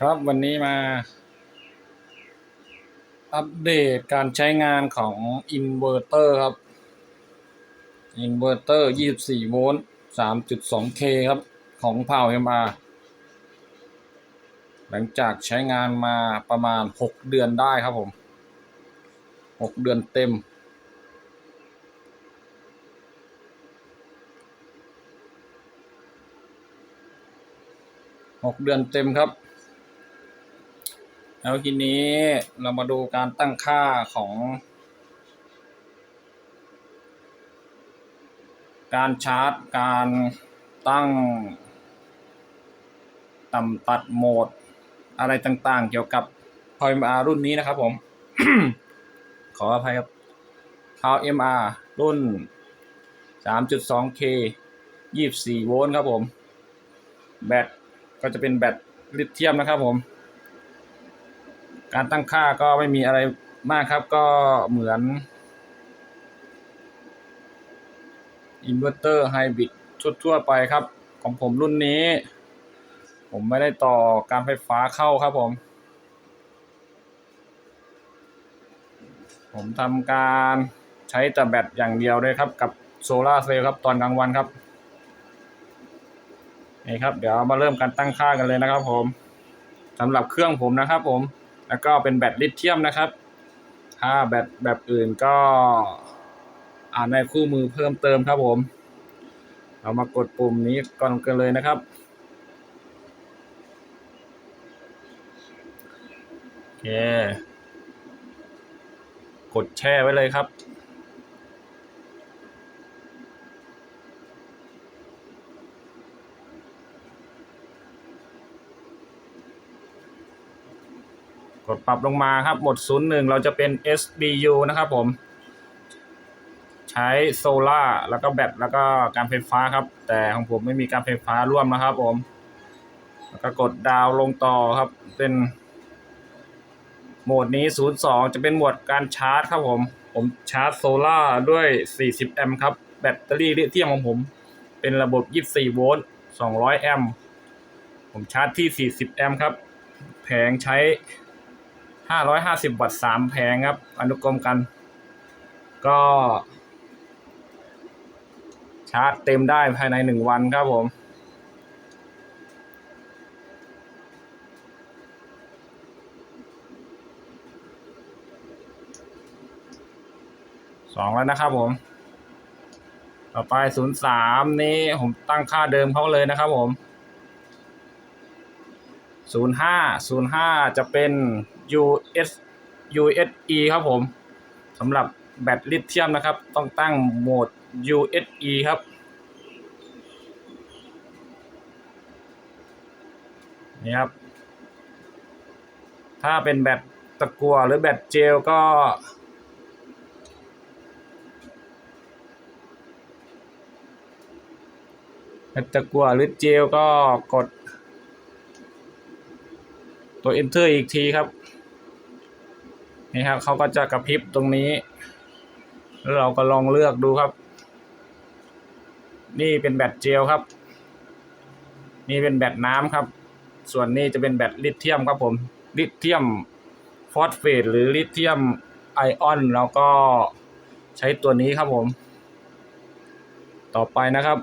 ครับวันนี้มา อัปเดตการใช้งานของอินเวอร์เตอร์ครับ อินเวอร์เตอร์ 24 โวลต์ 3.2K ครับ ของพาว MR หลังจากใช้งานมาประมาณ 6 เดือนได้ครับผม 6 เดือนเต็ม 6 เดือนเต็มครับ แล้วทีนี้เรามาดูการตั้งค่าของ การชาร์จการตั้งต่ำตัดโหมด อะไรต่างๆ เกี่ยวกับ p o w MR รุ่นนี้นะครับผม ขออภัยครับ p o w MR รุ่น 3.2K 24 โวลต์ครับผม แบตก็จะเป็นแบตลิเธียมนะครับผม การตั้งค่าก็ไม่มีอะไรมากครับก็เหมือนอินเวอร์เตอร์ไฮบริดทั่วๆไปครับ ของผมรุ่นนี้ ผมไม่ได้ต่อการไฟฟ้าเข้าครับผม ผมทำการใช้แต่แบตอย่างเดียวเลยครับ กับโซลาเซลล์ครับตอนกลางวันครับนี่ครับ เดี๋ยวมาเริ่มการตั้งค่ากันเลยนะครับผมสำหรับเครื่องผมนะครับผม แล้วก็เป็นแบตลิเธียมนะครับ ถ้าแบตแบบอื่นก็อ่านในคู่มือเพิ่มเติมครับผม เรามากดปุ่มนี้ก่อนกันเลยนะครับ โอเค กดแช่ไว้เลยครับ กดปรับลงมาครับหมดศูนย์หนึ่งเราจะเป็น SBU นะครับผม ใช้โซล่าแล้วก็แบตแล้วก็การไฟฟ้าครับ แต่ของผมไม่มีการไฟฟ้าร่วมนะครับผม แล้วก็กดดาวน์ลงต่อครับ เป็น โหมดนี้ 02 จะเป็นโหมดการชาร์จครับผม ผมชาร์จโซล่าด้วย 40 แอมป์ครับ แบตเตอรี่ลิเธียมของผม เป็นระบบ 24 โวลต์ 200 แอมป์ ผมชาร์จที่ 40 แอมป์ครับ แผงใช้ 550วัตต์3แผงครับ อนุกรมกัน ก็ ชาร์จเต็มได้ภายใน1วันครับผม สองแล้วนะครับผม ต่อไป03นี้ผมตั้งค่าเดิมเขาเลยนะครับผม 05 05จะเป็น US USE ครับผมสำหรับแบตลิเธียมนะครับ ต้องตั้งโหมด USE ครับนี่ครับ ถ้าเป็นแบตตะกัวหรือแบตเจลก็ แบตตะกัวหรือเจลก็กด ตัว enter อีกทีครับ นี่ครับเขาก็จะกระพริบตรงนี้ แล้วเราก็ลองเลือกดูครับ นี่เป็นแบตเจลครับ นี่เป็นแบตน้ำครับ ส่วนนี้จะเป็นแบตลิเธียมครับผม ลิเธียมฟอสเฟตหรือลิเธียมไอออนแล้วก็ใช้ตัวนี้ครับผม ต่อไปนะครับ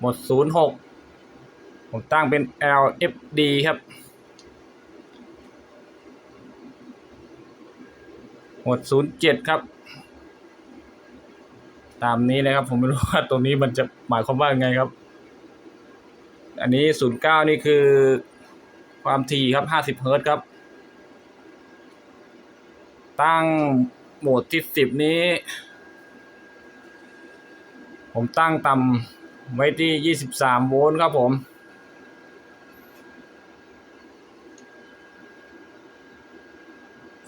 หมด 06 ผมตั้งเป็น LFD ครับหมด07ครับ ตามนี้เลยครับ ผมไม่รู้ว่าตรงนี้มันจะหมายความว่าไงครับ อันนี้09นี่คือความถี่ครับ50เฮิร์ตครับ ตั้งโหมดที่10นี้ ผมตั้งต่ำไว้ที่23โวลต์ครับผม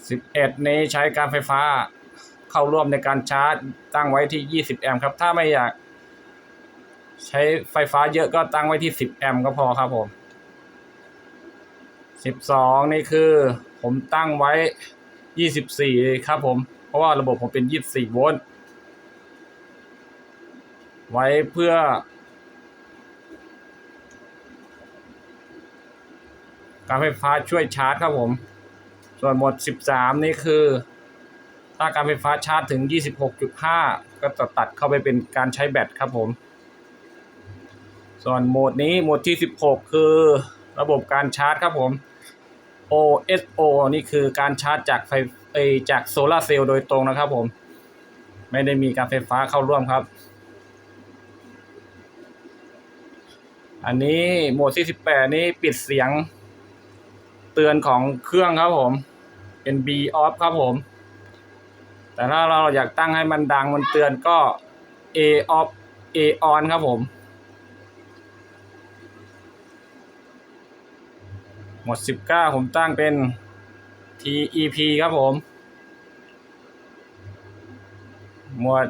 11 นี้ใช้การไฟฟ้าเข้าร่วมในการชาร์จตั้งไว้ที่ 20 แอมป์ครับ ถ้าไม่อยากใช้ไฟฟ้าเยอะก็ตั้งไว้ที่ 10 แอมป์ก็พอครับผม 12 นี่คือผมตั้งไว้ 24 ครับผม เพราะว่าระบบผมเป็น 24 โวลต์ ไว้เพื่อ การไฟฟ้าช่วยชาร์จครับผม ส่วนโหมด13 นี่คือ ถ้าการไฟฟ้าชาร์จถึง 26.5 ก็จะตัดเข้าไปเป็นการใช้แบตครับผม ส่วนโหมดนี้โหมดที่ 16 คือระบบการชาร์จครับผม OSO นี่คือการชาร์จจากไฟจากโซลาเซลล์โดยตรงนะครับผม ไม่ได้มีการไฟฟ้าเข้าร่วมครับ อันนี้โหมดที่ 18 นี้ปิดเสียง เตือนของเครื่องครับผม เป็น B off ครับผม แต่ถ้าเราอยากตั้งให้มันดังมันเตือนก็ A off A on ครับผม หมด 19 ผมตั้งเป็น TEP ครับผม หมวด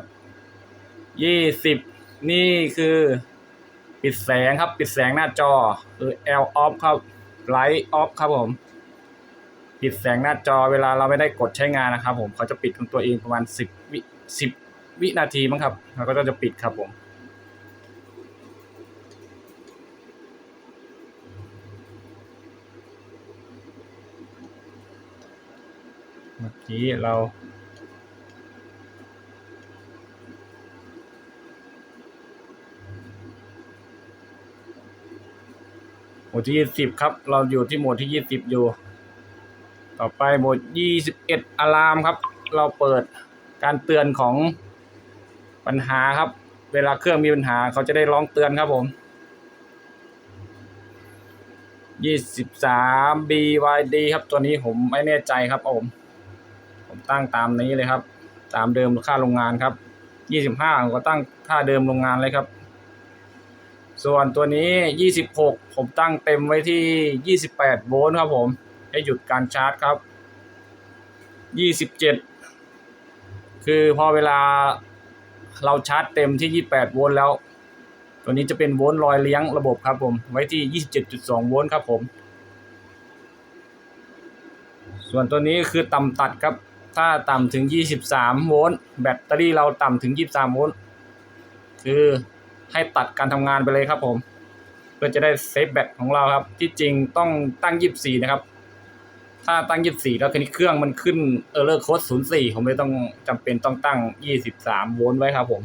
20 นี่คือ ปิดแสงครับ ปิดแสงหน้าจอ คือ L off ครับ Light off ครับผม ปิดแสงหน้าจอเวลาเราไม่ได้กดใช้งานนะครับ ผมเขาจะปิดของตัวเองประมาณ10วิ10วินาทีมั้งครับแล้วก็จะปิดครับผมเมื่อกี้เรา โหมดที่ยี่สิบครับ เราอยู่ที่โหมดที่ยี่สิบอยู่ ต่อไปโหมดยี่สิบเอ็ดอะลามครับ เราเปิดการเตือนของปัญหาครับ เวลาเครื่องมีปัญหาเขาจะได้ร้องเตือนครับผมยี่สิบสาม BYD ครับ ตัวนี้ผมไม่แน่ใจครับผม ผมตั้งตามนี้เลยครับ ตามเดิมค่าโรงงานครับยี่สิบห้าผมก็ตั้งค่าเดิมโรงงานเลยครับ ส่วนตัวนี้ 26 ผมตั้งเต็มไว้ที่ 28 โวลต์ครับผม ให้หยุดการชาร์จครับ 27 คือพอเวลาเราชาร์จเต็มที่ 28 โวลต์แล้ว ตัวนี้จะเป็นโวลต์ลอยเลี้ยงระบบครับผม ไว้ที่ 27.2 โวลต์ครับผม ส่วนตัวนี้คือต่ำตัดครับ ถ้าต่ำถึง 23 โวลต์ แบตเตอรี่เราต่ำถึง 23 โวลต์ คือ ให้ตัดการทำงานไปเลยครับผม เพื่อจะได้เซฟแบตของเราครับ ที่จริงต้องตั้ง24นะครับ ถ้าตั้ง24แล้วคันนี้เครื่องมันขึ้นเออร์เลอร์โค้ด04ผมเลยต้องจำเป็นต้องตั้ง23โวลต์ไว้ครับผม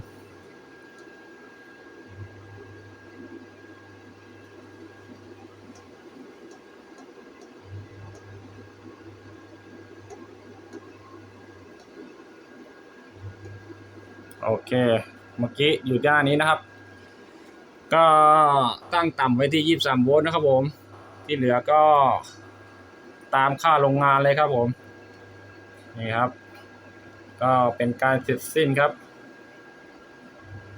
โอเค เมื่อกี้อยู่ด้านนี้นะครับ ก็ตั้งต่ำไว้ที่ 23 โวลต์นะครับผม ที่เหลือก็ตามค่าโรงงานเลยครับผม นี่ครับ ก็เป็นการเสร็จสิ้นครับ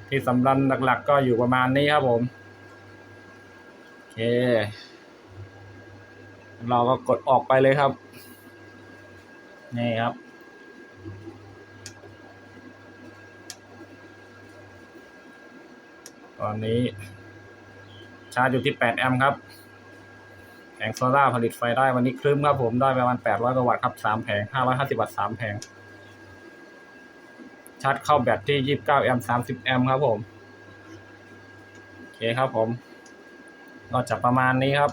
ที่สำรันหลักๆ ก็อยู่ประมาณนี้ครับผม โอเค เราก็กดออกไปเลยครับ นี่ครับ ตอนนี้ ชาร์จอยู่ที่ 8 แอมป์ครับ แผงโซล่าร์ผลิตไฟได้วันนี้ครึ้มครับผมได้ประมาณ 800 กว่าวัตต์ครับ 3 แผง 550 วัตต์ 3 แผง ชาร์จเข้าแบตที่ 29 แอมป์ 30 แอมป์ครับผม โอเคครับผม ก็จะประมาณนี้ครับ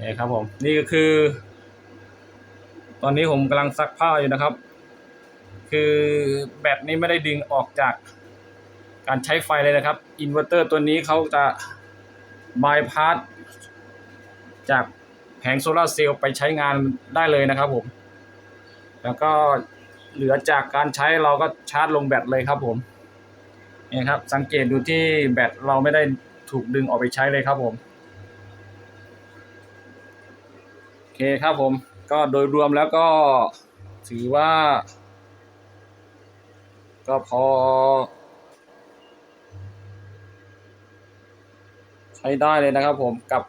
นี่ครับผม นี่ก็คือ ตอนนี้ผมกำลังซักผ้าอยู่นะครับ คือแบตนี้ไม่ได้ดึงออกจากการใช้ไฟเลยนะครับ อินเวอร์เตอร์ตัวนี้เขาจะบายพาสจากแผงโซลาเซลล์ไปใช้งานได้เลยนะครับผม แล้วก็เหลือจากการใช้เราก็ชาร์จลงแบตเลยครับผม นี่ครับ สังเกตดูที่แบตเราไม่ได้ถูกดึงออกไปใช้เลยครับผม โอเคครับผม ก็โดยรวมแล้วก็ถือว่า ก็พอ ใช้ได้เลยนะครับ ผมกับ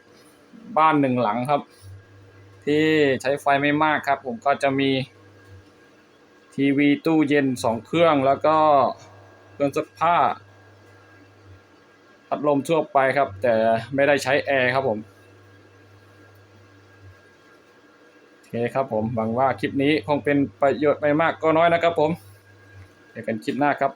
บ้านหนึ่งหลังครับ ที่ใช้ไฟไม่มากครับ ผมก็จะมี ทีวีตู้เย็นสองเครื่องแล้วก็เครื่องซักผ้าพัดลมทั่วไปครับ แต่ไม่ได้ใช้แอร์ครับผมโอเคครับผมหวังว่าคลิปนี้คงเป็นประโยชน์ไม่มากก็น้อยนะครับผม เจอกันคลิปหน้าครับ